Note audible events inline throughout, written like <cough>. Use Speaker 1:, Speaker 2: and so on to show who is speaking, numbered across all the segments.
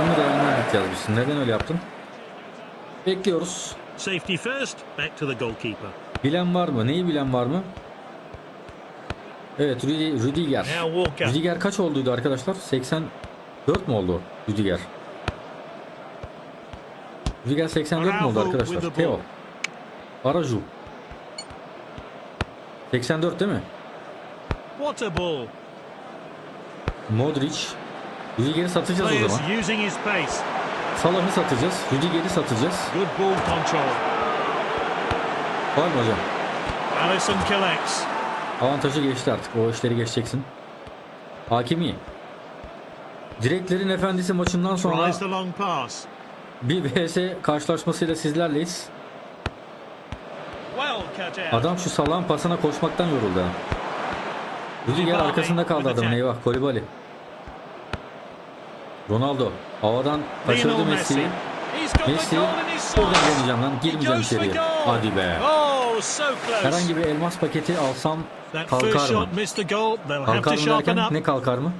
Speaker 1: takımı Real Madrid yazmışsın. Neden öyle yaptın? Bekliyoruz.
Speaker 2: Safety first, back to the goalkeeper.
Speaker 1: Bilen var mı? Neyi bilen var mı? Evet Rüdi, Rüdiger.
Speaker 2: Now Walker.
Speaker 1: Rüdiger kaç olduydu arkadaşlar? 84 mu oldu Rüdiger? Rüdiger 84 mu oldu
Speaker 2: Araujo
Speaker 1: arkadaşlar? Teo. Araju. 84 değil mi?
Speaker 2: What a ball.
Speaker 1: Modric. Rüdiger'i satacağız o zaman. Salah'ı satacağız. Rüdiger'i satacağız.
Speaker 2: Good ball control.
Speaker 1: Var mı hocam?
Speaker 2: Allison collects.
Speaker 1: Avantajı geçti artık. O işleri geçeceksin. Hakimi. Direklerin efendisi maçından sonra bir VS karşılaşmasıyla sizlerleyiz. Adam şu salağın pasına koşmaktan yoruldu. Rüdiger arkasında kaldı adamın eyvah Kolibali. Ronaldo havadan kaçırdı. Messi'yi. Messi buradan deneyeceğim lan girmeyeceğim içeriye. Hadi be.
Speaker 2: Oh.
Speaker 1: Herhangi bir elmas paketi alsam kalkar mı? Kalkar mı derken ne kalkar mı?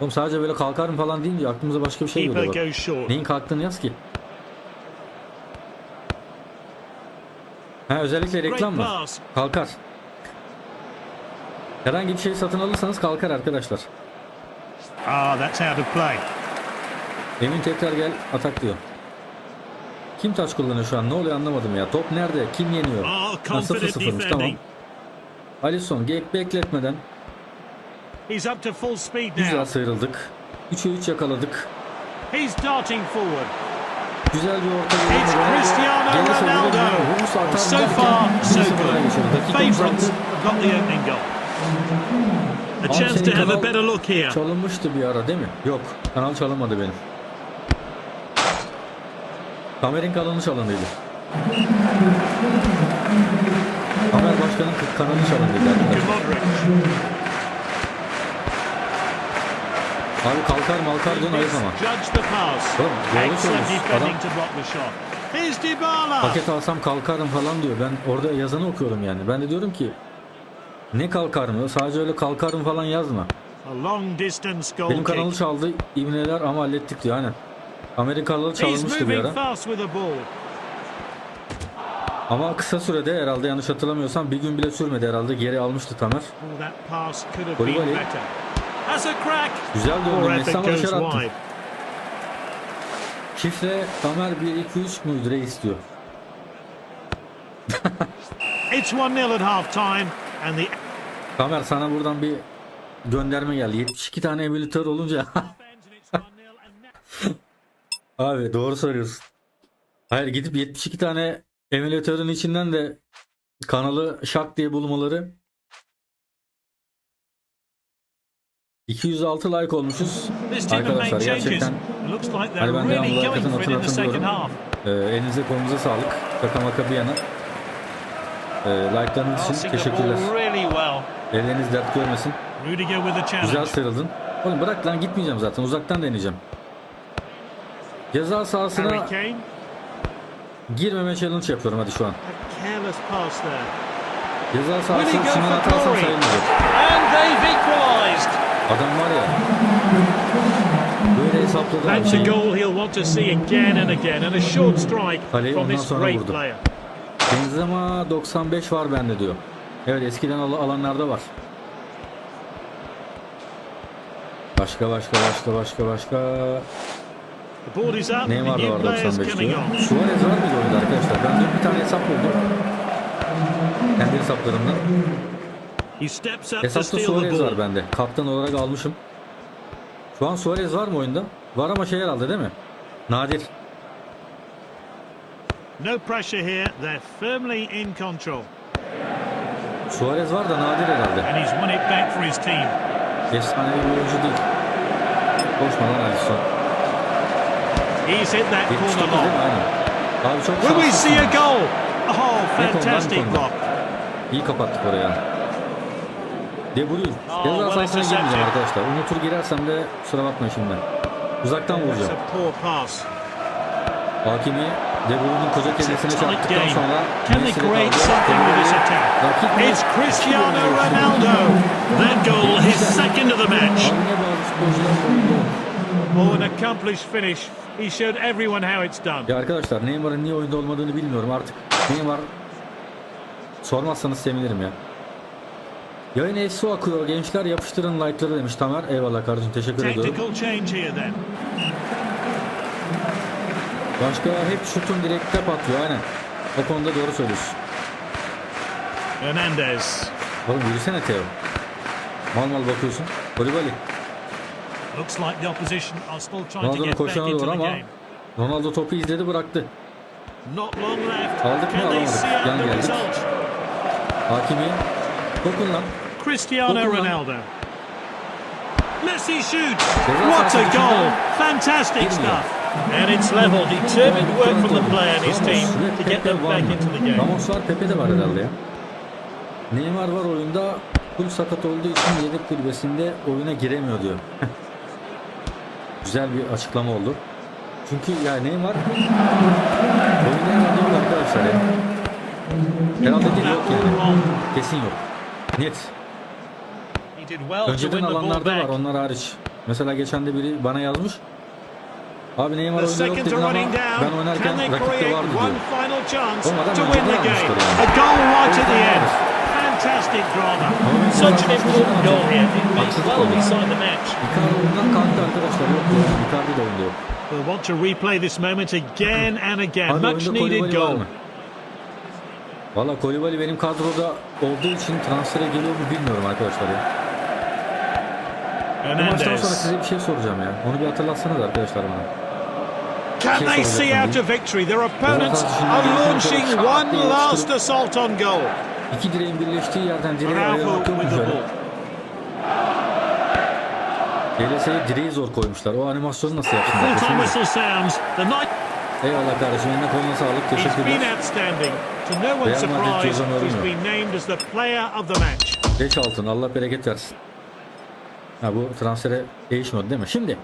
Speaker 1: Oğlum sadece böyle kalkar mı falan deyince aklımıza başka bir şey geliyor. Neyin kalktığını yaz ki. Ha özellikle reklam mı? Kalkar. Herhangi bir şey satın alırsanız kalkar arkadaşlar.
Speaker 2: Ah, that's out of play.
Speaker 1: Emin tekrar gel atak diyor. Kim taç kullanıyor şu an? Ne oluyor anlamadım ya. Top nerede? Kim yeniyor?
Speaker 2: Oh,
Speaker 1: Ha,
Speaker 2: confident
Speaker 1: 0-0'mış tamam. Alisson gek bekletmeden
Speaker 2: He's up to full speed
Speaker 1: güzel
Speaker 2: now.
Speaker 1: sıyrıldık. 3'e 3 yakaladık.
Speaker 2: He's darting forward.
Speaker 1: Güzel bir orta
Speaker 2: It's. Cristiano Ronaldo. So far, so
Speaker 1: 1-0'a
Speaker 2: good. Favourites
Speaker 1: 36.
Speaker 2: got the opening goal. A
Speaker 1: Abi
Speaker 2: chance
Speaker 1: senin
Speaker 2: to have a
Speaker 1: kanal
Speaker 2: better look here.
Speaker 1: Çalınmıştı bir ara değil mi? Yok. Kanal çalınmadı benim. Kamer'in kanalı çalındıydı. Kamer Başkan'ın kanalı çalındıydı arkadaşlar.
Speaker 2: Modric.
Speaker 1: Abi kalkar malkar diyorsun ayıp ama.
Speaker 2: Judge the pass.
Speaker 1: Oğlum, doğru
Speaker 2: Excellent
Speaker 1: söylüyorsun.
Speaker 2: defending
Speaker 1: Adam-
Speaker 2: to block the shot. Here's Dybala.
Speaker 1: Paket alsam kalkarım falan diyor. Ben orada yazanı okuyorum yani. Ben de diyorum ki ne kalkar mı? Sadece öyle kalkarım falan yazma. Benim kanalı çaldı. İbneler ama hallettik diyor aynen. Amerikalı
Speaker 2: He's
Speaker 1: çalınmıştı bir ara. Ama kısa sürede herhalde yanlış hatırlamıyorsam bir gün bile sürmedi herhalde. Geri almıştı Tamer. Kolibali. Güzel döndü.
Speaker 2: Goes
Speaker 1: dışarı attı. Şifre Tamer 1 2 3 müydü reis diyor.
Speaker 2: It's 1-0 at half time and the
Speaker 1: Tamer sana buradan bir gönderme geldi. 72 tane emülatör olunca <laughs> Abi doğru söylüyorsun. Hayır gidip 72 tane emülatörün içinden de kanalı şak diye bulmaları 206 like olmuşuz. Arkadaşlar gerçekten Hani ben devamlı hakikaten
Speaker 2: for it in the second
Speaker 1: hatırlatıyorum.
Speaker 2: half.
Speaker 1: e, elinize kolunuza sağlık. Şaka maka bir yana. E, like'larınız için teşekkürler. Elleriniz dert görmesin. Güzel sıyrıldın. Oğlum bırak lan gitmeyeceğim zaten. Uzaktan deneyeceğim. Ceza sahasına girmeme challenge yapıyorum hadi şu an. Ceza sahası
Speaker 2: Will he go
Speaker 1: içinden
Speaker 2: for
Speaker 1: atarsam sayılmayacak. Adam var ya. Böyle hesapladı
Speaker 2: That's a goal he'll want to see again and again. And a short strike from this great player.
Speaker 1: Benzema 95 var bende diyor. Evet eskiden al- alanlarda var. Başka başka başka başka başka. Neymar da var
Speaker 2: players
Speaker 1: 95
Speaker 2: coming
Speaker 1: diyor.
Speaker 2: on.
Speaker 1: Suarez var mıydı oyunda arkadaşlar? Ben dün bir tane hesap buldum. Kendi hesaplarımdan. Hesapta Suarez var bende. Kaptan olarak almışım. Şu an Suarez var mı oyunda? Var ama şey herhalde değil mi? Nadir.
Speaker 2: No pressure here. They're firmly in control.
Speaker 1: Suarez var da nadir herhalde. Efsane bir oyuncu değil. Koşma lan Alisson.
Speaker 2: He's hit that
Speaker 1: 78
Speaker 2: corner long.
Speaker 1: Abi çok
Speaker 2: Will we see a goal? Oh, fantastic block.
Speaker 1: İyi kapattık oraya. De Bruyne.
Speaker 2: Oh,
Speaker 1: Ceza
Speaker 2: well
Speaker 1: sahasına girmeyeceğim arkadaşlar. Unutur girersem de kusura bakmayın şimdi. Uzaktan
Speaker 2: It's
Speaker 1: vuracağım. Hakimi De Bruyne'in koca kendisine çarptıktan sonra
Speaker 2: create
Speaker 1: kaldı.
Speaker 2: It's Cristiano Ronaldo. That goal, his second of the match. Oh, an accomplished finish. He showed everyone how it's done.
Speaker 1: Ya arkadaşlar Neymar'ın niye oyunda olmadığını bilmiyorum artık. Neymar sormazsanız sevinirim ya. Yayın eksi akıyor. Gençler yapıştırın like'ları demiş Tamer. Eyvallah kardeşim teşekkür ediyorum. Başka hep şutun direkte patlıyor aynen. O konuda doğru söylüyorsun.
Speaker 2: Hernandez.
Speaker 1: Oğlum yürüsene Teo. Mal mal bakıyorsun. Kolibali.
Speaker 2: Looks like the opposition are still trying to get back into the game.
Speaker 1: Ronaldo topu izledi bıraktı.
Speaker 2: Not long left.
Speaker 1: Aldık mı, alamadık. Yan geldik. Hakimi. Dokun lan.
Speaker 2: Cristiano
Speaker 1: Dokun.
Speaker 2: Ronaldo. Messi shoots. What a goal! Fantastic stuff. And it's level. Determined work from the player and his team to get them back into the game.
Speaker 1: Ramos var, Pepe de var herhalde ya. Neymar var oyunda. Full sakat olduğu için yedek kulübesinde oyuna giremiyor diyor. <laughs> Güzel bir açıklama oldu. Çünkü ya Neymar herhalde yok arkadaşlar ya. Herhalde değil yok yani. Kesin yok. Net. Önceden alanlarda var onlar hariç. Mesela geçen de biri bana yazmış. Abi Neymar oyunda yok dedin ama ben oynarken rakipte vardı diyor. Olmadan
Speaker 2: to
Speaker 1: önceden
Speaker 2: game?
Speaker 1: yani.
Speaker 2: A goal right at the
Speaker 1: yüzden
Speaker 2: end.
Speaker 1: alırız.
Speaker 2: Fantastic drama. Such an important goal here. It may well decide the match.
Speaker 1: Icardi oyundan kalktı arkadaşlar. Yok ya. Icardi de oyunda yok.
Speaker 2: We'll want to replay this moment again and again. Much needed goal.
Speaker 1: Valla Kolibali benim kadroda olduğu için transfere geliyor mu bilmiyorum arkadaşlar ya. Bu maçtan sonra size bir şey soracağım ya. Onu bir hatırlatsanız arkadaşlar bana.
Speaker 2: Can they see out a victory? Their opponents are launching one last assault on goal.
Speaker 1: İki direğin birleştiği yerden direğe ayağa. GLS'ye direği zor koymuşlar. O animasyonu nasıl yapsınlar? Eyvallah kardeşim. Eline koluna sağlık. Teşekkürler. Real Madrid
Speaker 2: surprise,
Speaker 1: Jose Mourinho.
Speaker 2: he's been named as the player of the match.
Speaker 1: Geç altın. Allah bereket versin. Ha bu transfere değişmedi değil mi? Şimdi